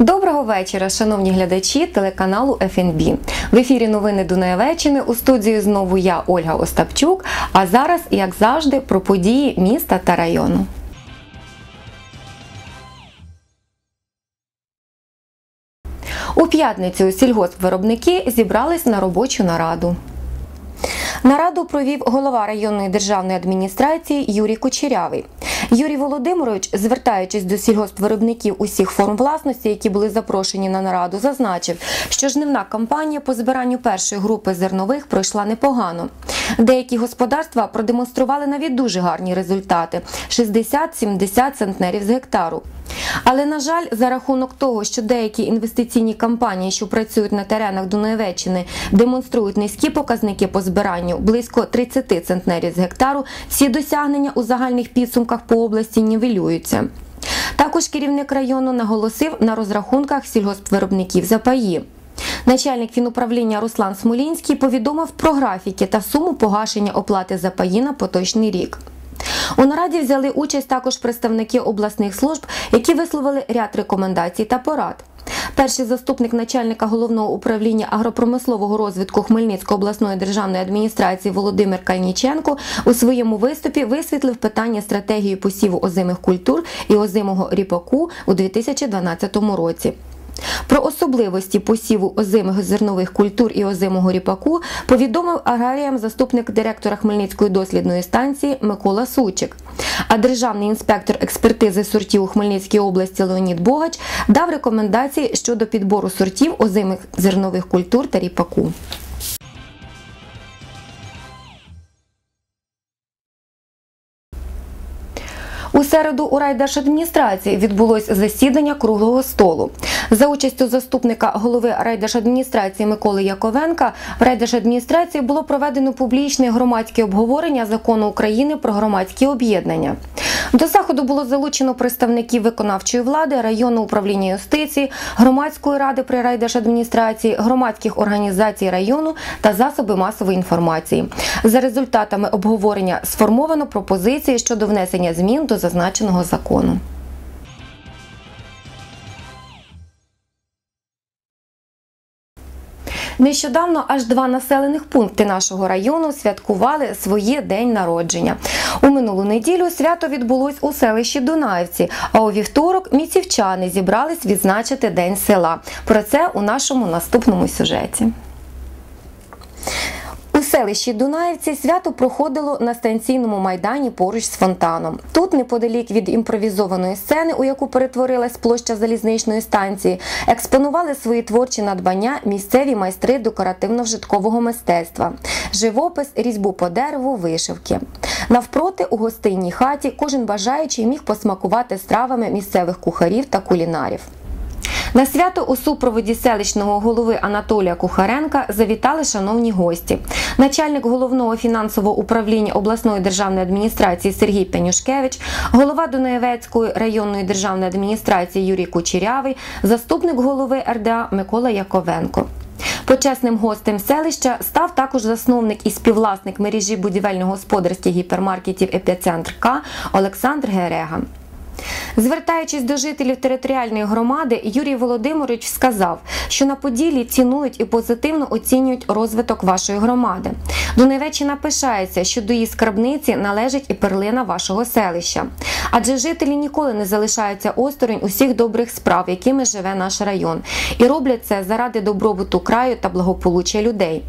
Доброго вечора, шановні глядачі телеканалу ФНБ. В ефірі новини Дунаєвеччини у студії знову я, Ольга Остапчук. А зараз, як завжди, про події міста та району. У п'ятницю сільгоспвиробники зібрались на робочу нараду. Нараду провів голова районної державної адміністрації Юрій Кучерявий. Юрій Володимирович, звертаючись до сільгоспвиробників усіх форм власності, які були запрошені на нараду, зазначив, що жнивна кампанія по збиранню першої групи зернових пройшла непогано. Деякі господарства продемонстрували навіть дуже гарні результати 60-70 центнерів з гектару. Але на жаль, за рахунок того, що деякі інвестиційні компанії, що працюють на теренах Дунаєвеччини, демонструють низькі показники по збиранню близько 30 центнерів з гектару, всі досягнення у загальних підсумках по області нівелюються. Також керівник району наголосив на розрахунках сільгоспвиробників за паї. Начальник фінуправління Руслан Смолінський повідомив про графіки та суму погашення оплати за паї на поточний рік. У нараді взяли участь також представники обласних служб, які висловили ряд рекомендацій та порад. Перший заступник начальника головного управління агропромислового розвитку Хмельницької обласної державної адміністрації Володимир Кальніченко у своєму виступі висвітлив питання стратегії посіву озимих культур і озимого ріпаку у 2012 році. Про особливості посіву озимих зернових культур і озимого ріпаку повідомив аграріям заступник директора Хмельницької дослідної станції Микола Сучик. А державний інспектор експертизи сортів у Хмельницькій області Леонід Богач дав рекомендації щодо підбору сортів озимих зернових культур та ріпаку. У середу у райдержадміністрації відбулось засідання круглого столу. За участю заступника голови райдержадміністрації Миколи Яковенка в райдержадміністрації було проведено публічне громадське обговорення закону України про громадські об'єднання. До заходу було залучено представників виконавчої влади, районного управління юстиції, громадської ради при райдержадміністрації, громадських організацій району та засоби масової інформації. За результатами обговорення сформовано пропозиції щодо внесення змін до зазначеного закону. Нещодавно аж два населених пункти нашого району святкували своє день народження. У минулу неділю свято відбулось у селищі Дунаївці, а у вівторок місівчани зібрались відзначити День села. Про це у нашому наступному сюжеті. Селищі Дунаївці свято проходило на станційному майдані поруч з фонтаном. Тут, неподалік від імпровізованої сцени, у яку перетворилась площа залізничної станції, експонували свої творчі надбання місцеві майстри декоративно-вжиткового мистецтва, живопис, різьбу по дереву, вишивки. Навпроти, у гостинній хаті, кожен бажаючий міг посмакувати стравами місцевих кухарів та кулінарів. На свято у супроводі селищного голови Анатолія Кухаренка завітали шановні гості. Начальник головного фінансового управління обласної державної адміністрації Сергій Пенюшкевич, голова Дунаєвецької районної державної адміністрації Юрій Кучерявий, заступник голови РДА Микола Яковенко. Почесним гостем селища став також засновник і співвласник мережі будівельно-господарських гіпермаркетів Епіцентр К Олександр Герега. Звертаючись до жителів територіальної громади, Юрій Володимирович сказав, що на Поділі цінують і позитивно оцінюють розвиток вашої громади. Донеччина пишається, що до її скарбниці належить і перлина вашого селища. Адже жителі ніколи не залишаються осторонь усіх добрих справ, якими живе наш район, і роблять це заради добробуту краю та благополуччя людей.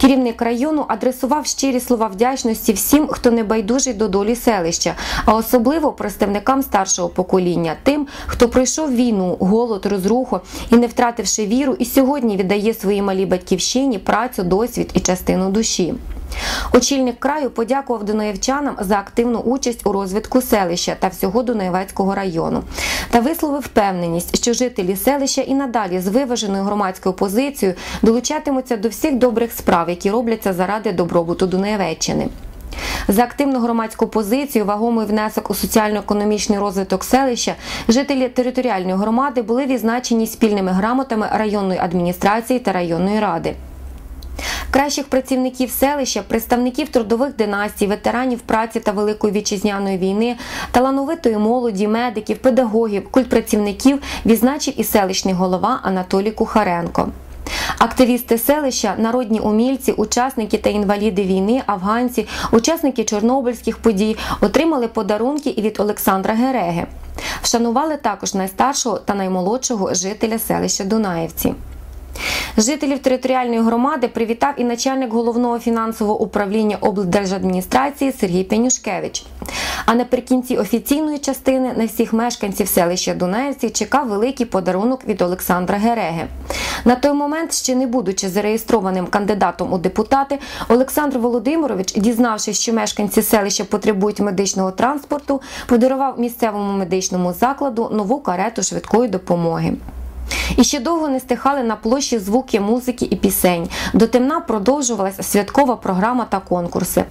Керівник району адресував щирі слова вдячності всім, хто не байдужий до долі селища, а особливо представникам старшого покоління, тим, хто пройшов війну, голод, розруху і, не втративши віру, і сьогодні віддає своїй малій батьківщині працю, досвід і частину душі. Очільник краю подякував Дунаєвчанам за активну участь у розвитку селища та всього Дунаєвецького району та висловив впевненість, що жителі селища і надалі з виваженою громадською позицією долучатимуться до всіх добрих справ, які робляться заради добробуту Дунаєвеччини. За активну громадську позицію, вагомий внесок у соціально-економічний розвиток селища, жителі територіальної громади були відзначені спільними грамотами районної адміністрації та районної ради. Кращих працівників селища, представників трудових династій, ветеранів праці та Великої вітчизняної війни, талановитої молоді, медиків, педагогів, культпрацівників відзначив і селищний голова Анатолій Кухаренко. Активісти селища, народні умільці, учасники та інваліди війни, афганці, учасники чорнобильських подій отримали подарунки і від Олександра Гереги. Вшанували також найстаршого та наймолодшого жителя селища Дунаївці. Жителів територіальної громади привітав і начальник головного фінансового управління облдержадміністрації Сергій Пенюшкевич. А наприкінці офіційної частини на всіх мешканців селища Дунаївці чекав великий подарунок від Олександра Гереги. На той момент, ще не будучи зареєстрованим кандидатом у депутати, Олександр Володимирович, дізнавшись, що мешканці селища потребують медичного транспорту, подарував місцевому медичному закладу нову карету швидкої допомоги. І ще довго не стихали на площі звуки музики і пісень. До темна продовжувалася святкова програма та конкурси.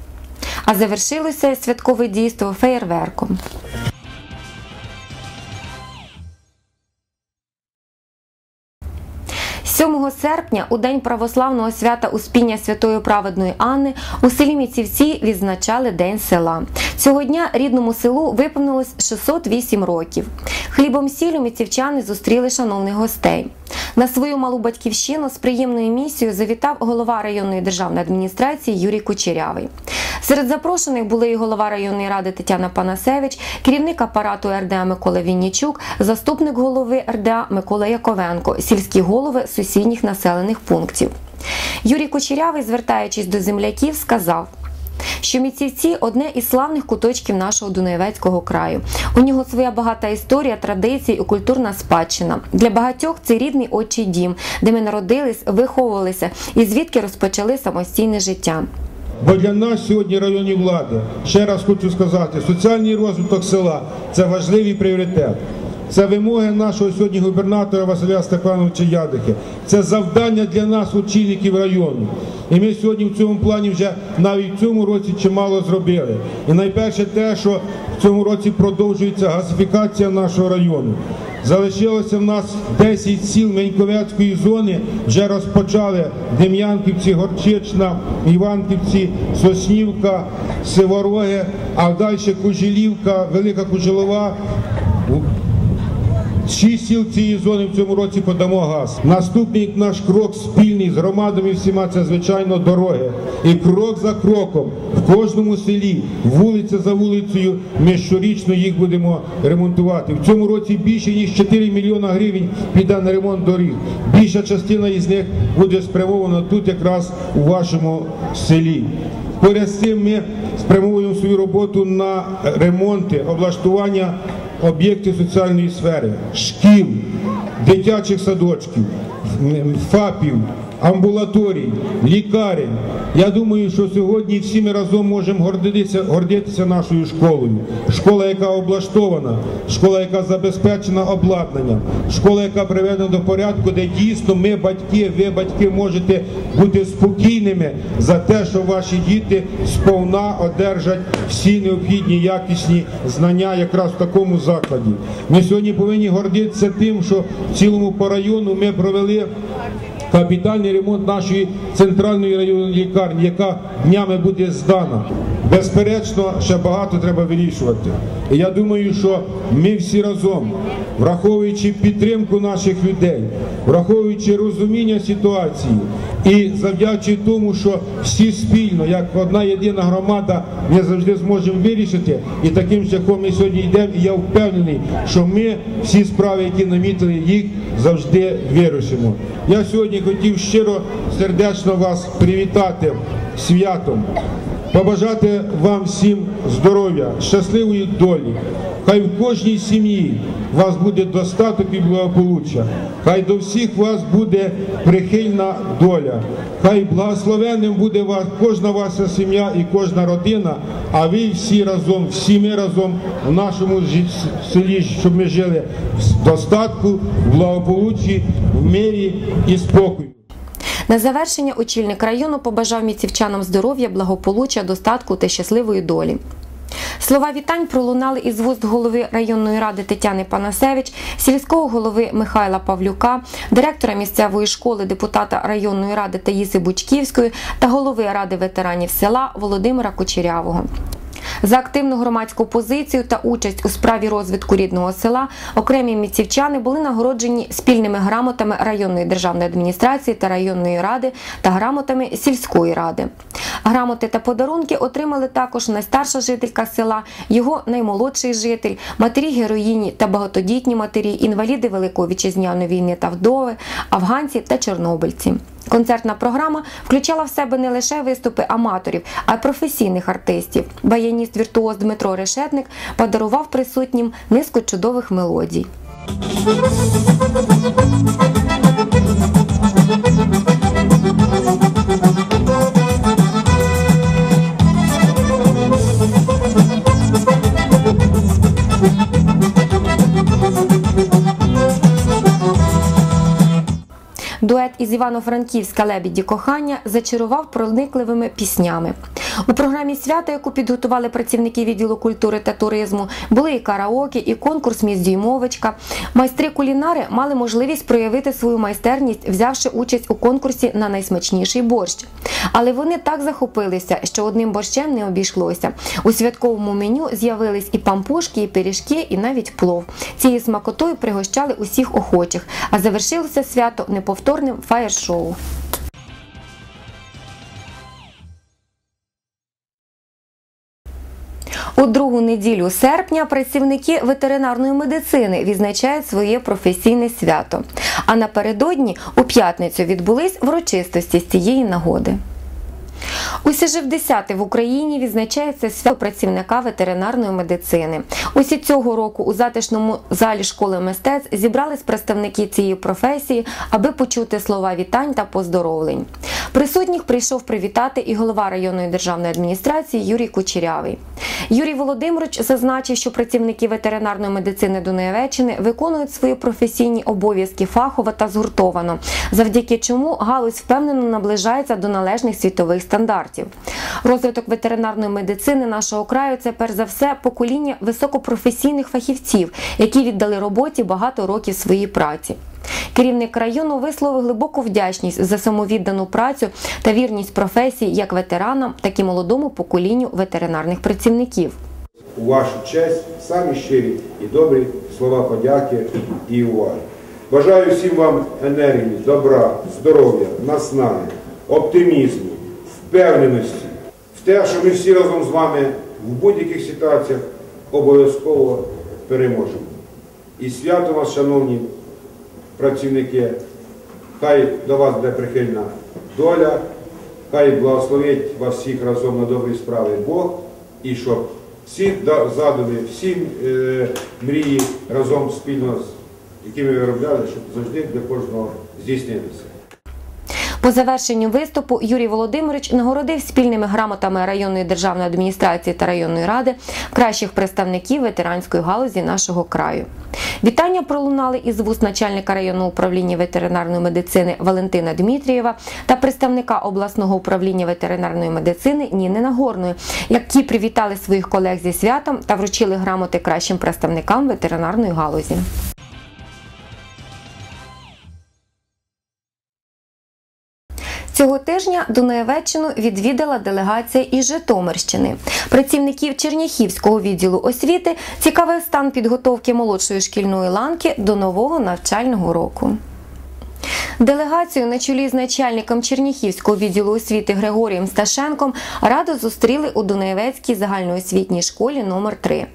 А завершилося святкове дійство феєрверком. 7 серпня, у день православного свята Успіння Святої Праведної Анни, у селі Міцівці відзначали День села. Цього дня рідному селу виповнилось 608 років. Хлібом сілю міцівчани зустріли шановних гостей. На свою малу батьківщину з приємною місією завітав голова районної державної адміністрації Юрій Кучерявий. Серед запрошених були і голова районної ради Тетяна Панасевич, керівник апарату РДА Микола Віннічук, заступник голови РДА Микола Яковенко, сільські голови сусідніх населених пунктів. Юрій Кучерявий, звертаючись до земляків, сказав. Що міцівці одне із славних куточків нашого Дунаєвецького краю. У нього своя багата історія, традиції і культурна спадщина. Для багатьох це рідний отчий дім, де ми народились, виховувалися і звідки розпочали самостійне життя. Бо для нас сьогодні районні влади, ще раз хочу сказати, соціальний розвиток села це важливий пріоритет. Це вимоги нашого сьогодні губернатора Василя Степановича Ядихи. Це завдання для нас, очільників району. І ми сьогодні в цьому плані вже навіть в цьому році чимало зробили. І найперше те, що в цьому році продовжується газифікація нашого району. Залишилося в нас 10 сіл Меньковецької зони, вже розпочали Дем'янківці, Горчична, Іванківці, Соснівка, Сивороги, а далі Кужилівка, Велика Кужилова. Шість сіл цієї зони в цьому році подамо газ. Наступний наш крок спільний з громадами всіма це звичайно дороги. І крок за кроком в кожному селі, вулиця за вулицею, ми щорічно їх будемо ремонтувати. В цьому році більше ніж 4 мільйона гривень піде на ремонт доріг. Більша частина із них буде спрямована тут, якраз у вашому селі. Поряд з цим ми спрямовуємо свою роботу на ремонти, облаштування об'єктів соціальної сфери, шкіл, дитячих садочків, ФАПів, амбулаторій, лікарень. Я думаю, що сьогодні всі ми разом можемо гордитися, гордитися нашою школою. Школа, яка облаштована, школа, яка забезпечена обладнанням, школа, яка приведена до порядку, де дійсно ми, батьки, ви, батьки, можете бути спокійними за те, що ваші діти сповна одержать всі необхідні якісні знання якраз в такому закладі. Ми сьогодні повинні гордитися тим, що в цілому по району ми провели капітальний ремонт нашої центральної районної лікарні, яка днями буде здана. Безперечно, ще багато треба вирішувати. І я думаю, що ми всі разом, враховуючи підтримку наших людей, враховуючи розуміння ситуації і завдячуючи тому, що всі спільно, як одна єдина громада, ми завжди зможемо вирішити. І таким шляхом ми сьогодні йдемо. І я впевнений, що ми всі справи, які намітили, їх завжди вирішимо. Я сьогодні хотів щиро сердечно вас привітати святом побажати вам всім здоров'я, щасливої долі. Хай в кожній сім'ї у вас буде достаток і благополуччя. Хай до всіх вас буде прихильна доля. Хай благословенним буде вас кожна ваша сім'я і кожна родина. А ви всі разом, всі ми разом в нашому селі, щоб ми жили в достатку, в благополуччі, в мирі і спокою. На завершення очільник району побажав міцівчанам здоров'я, благополуччя, достатку та щасливої долі. Слова вітань пролунали із вуст голови районної ради Тетяни Панасевич, сільського голови Михайла Павлюка, директора місцевої школи, депутата районної ради Таїси Бучківської та голови ради ветеранів села Володимира Кучерявого. За активну громадську позицію та участь у справі розвитку рідного села окремі місцівчани були нагороджені спільними грамотами районної державної адміністрації та районної ради та грамотами сільської ради. Грамоти та подарунки отримали також найстарша жителька села, його наймолодший житель, матері героїні та багатодітні матері, інваліди Великої вітчизняної війни та вдови, афганці та чорнобильці. Концертна програма включала в себе не лише виступи аматорів, а й професійних артистів. Баяніст віртуоз Дмитро Решетник подарував присутнім низку чудових мелодій. Дует із Івано-Франківська Лебіді кохання зачарував проникливими піснями. У програмі свята, яку підготували працівники відділу культури та туризму, були і караоке, і конкурс «Міс Дюймовочка». Майстри кулінари мали можливість проявити свою майстерність, взявши участь у конкурсі на найсмачніший борщ. Але вони так захопилися, що одним борщем не обійшлося. У святковому меню з'явились і пампушки, і пиріжки, і навіть плов. Цією смакотою пригощали усіх охочих, а завершилося свято неповторним фаєр-шоу. У другу неділю серпня працівники ветеринарної медицини відзначають своє професійне свято. А напередодні у п'ятницю відбулись врочистості з цієї нагоди. Усі ж в 10 в Україні відзначається свято працівника ветеринарної медицини. Усі цього року у затишному залі школи мистецтв зібрались представники цієї професії, аби почути слова вітань та поздоровлень. Присутніх прийшов привітати і голова районної державної адміністрації Юрій Кучерявий. Юрій Володимирович зазначив, що працівники ветеринарної медицини Дунаєвеччини виконують свої професійні обов'язки фахово та згуртовано, завдяки чому галузь впевнено наближається до належних світових стандартів. Розвиток ветеринарної медицини нашого краю це перш за все покоління високопрофесійних фахівців, які віддали роботі багато років своїй праці. Керівник району висловив глибоку вдячність за самовіддану працю та вірність професії як ветеранам, так і молодому поколінню ветеринарних працівників. у вашу честь самі щирі і добрі слова подяки і уваги. Бажаю всім вам енергії, добра, здоров'я, наснаги, оптимізму, впевненості в те, що ми всі разом з вами в будь-яких ситуаціях обов'язково переможемо. І свято вас, шановні працівники, хай до вас буде прихильна доля, хай благословить вас всіх разом на добрі справи Бог, і щоб всі задуми, всі е, мрії разом спільно, з якими ви виробляли, щоб завжди для кожного здійснилися. По завершенню виступу Юрій Володимирович нагородив спільними грамотами районної державної адміністрації та районної ради кращих представників ветеранської галузі нашого краю. Вітання пролунали із вуст начальника районного управління ветеринарної медицини Валентина Дмитрієва та представника обласного управління ветеринарної медицини Ніни Нагорної, які привітали своїх колег зі святом та вручили грамоти кращим представникам ветеринарної галузі. Цього тижня Дунаєвеччину відвідала делегація із Житомирщини. Працівників Черняхівського відділу освіти цікавив стан підготовки молодшої шкільної ланки до нового навчального року. Делегацію на чолі з начальником Черніхівського відділу освіти Григорієм Сташенком радо зустріли у Дунаєвецькій загальноосвітній школі номер 3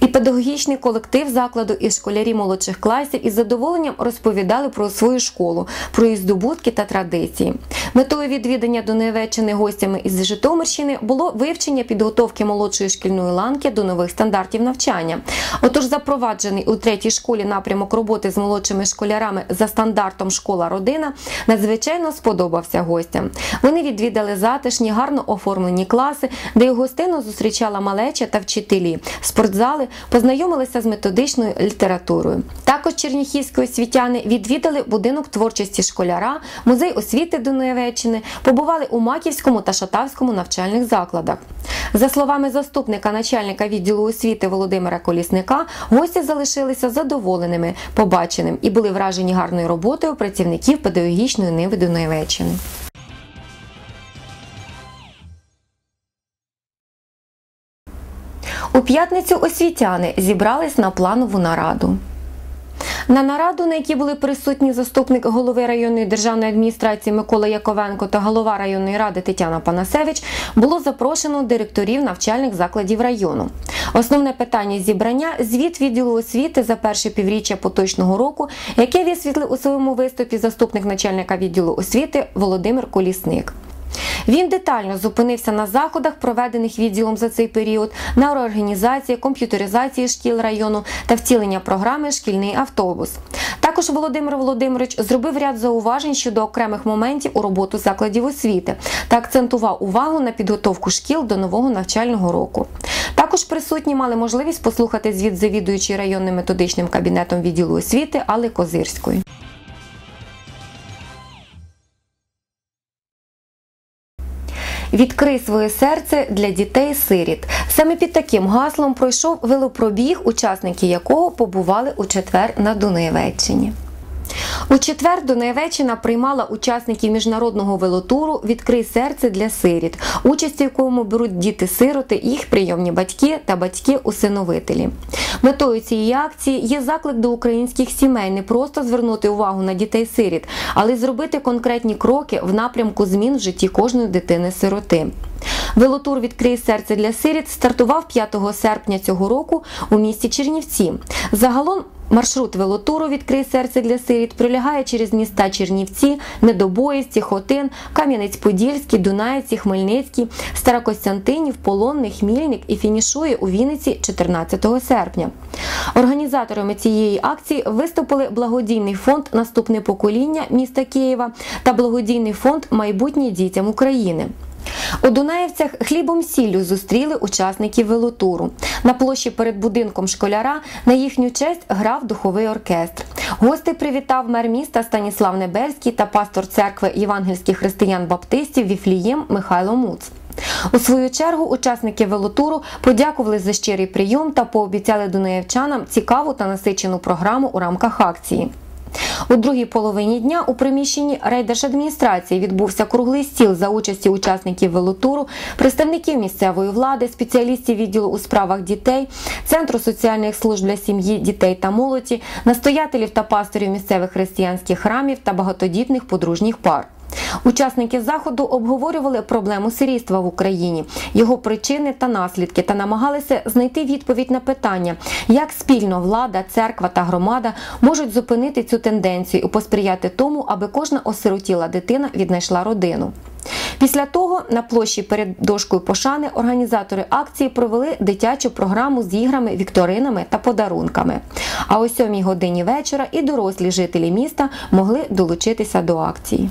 І педагогічний колектив закладу і школярі молодших класів із задоволенням розповідали про свою школу, про її здобутки та традиції. Метою відвідання Дунаєвеччини гостями із Житомирщини було вивчення підготовки молодшої шкільної ланки до нових стандартів навчання. Отож, запроваджений у третій школі напрямок роботи з молодшими школярами за стандартом школа родина, надзвичайно сподобався гостям. Вони відвідали затишні, гарно оформлені класи, де їх гостину зустрічала малеча та вчителі, спортзали, познайомилися з методичною літературою. Також черніхівські освітяни відвідали будинок творчості школяра, музей освіти Дунаєвеччини, побували у Маківському та Шатавському навчальних закладах. За словами заступника начальника відділу освіти Володимира Колісника, гості залишилися задоволеними побаченим і були вражені гарною роботою працівників педагогічної ниви Дунаєвеччини. У п'ятницю освітяни зібрались на планову нараду. На нараду, на якій були присутні заступник голови районної державної адміністрації Микола Яковенко та голова районної ради Тетяна Панасевич, було запрошено директорів навчальних закладів району. Основне питання зібрання звіт відділу освіти за перше півріччя поточного року, яке висвітлив у своєму виступі заступник начальника відділу освіти Володимир Колісник. Він детально зупинився на заходах, проведених відділом за цей період, на реорганізації, комп'ютеризації шкіл району та втілення програми Шкільний автобус. Також Володимир Володимирович зробив ряд зауважень щодо окремих моментів у роботу закладів освіти та акцентував увагу на підготовку шкіл до нового навчального року. Також присутні мали можливість послухати звіт завідуючої районним методичним кабінетом відділу освіти Алли Козирської. Відкрий своє серце для дітей-сиріт. Саме під таким гаслом пройшов велопробіг, учасники якого побували у четвер на Дунаєвеччині. У четвер Дунаєвеччина приймала учасників міжнародного велотуру Відкрий серце для сиріт, участь в якому беруть діти-сироти, їх прийомні батьки та батьки-усиновителі. Метою цієї акції є заклик до українських сімей не просто звернути увагу на дітей-сиріт, але й зробити конкретні кроки в напрямку змін в житті кожної дитини-сироти. Велотур Відкрий серце для сиріт стартував 5 серпня цього року у місті Чернівці. Загалом маршрут велотуру Відкрий серце для сиріт пролягає через міста Чернівці, Недобоївці, Хотин, Кам'янець-Подільський, Дунаївці, Хмельницький, Старокостянтинів, Полонний, Хмільник і фінішує у Вінниці 14 серпня. Організаторами цієї акції виступили благодійний фонд Наступне покоління міста Києва та благодійний фонд Майбутнє дітям України. У Дунаєвцях хлібом сіллю зустріли учасників велотуру. На площі перед будинком школяра на їхню честь грав духовий оркестр. Гостей привітав мер міста Станіслав Небельський та пастор церкви євангельських християн-баптистів Віфлієм Михайло Муц. У свою чергу учасники велотуру подякували за щирий прийом та пообіцяли дунаєвчанам цікаву та насичену програму у рамках акції. У другій половині дня у приміщенні райдержадміністрації відбувся круглий стіл за участі учасників велотуру, представників місцевої влади, спеціалістів відділу у справах дітей, центру соціальних служб для сім'ї, дітей та молоді, настоятелів та пасторів місцевих християнських храмів та багатодітних подружніх пар. Учасники заходу обговорювали проблему сирійства в Україні, його причини та наслідки, та намагалися знайти відповідь на питання, як спільно влада, церква та громада можуть зупинити цю тенденцію і посприяти тому, аби кожна осиротіла дитина віднайшла родину. Після того на площі перед дошкою пошани організатори акції провели дитячу програму з іграми, вікторинами та подарунками. А о 7 годині вечора і дорослі жителі міста могли долучитися до акції.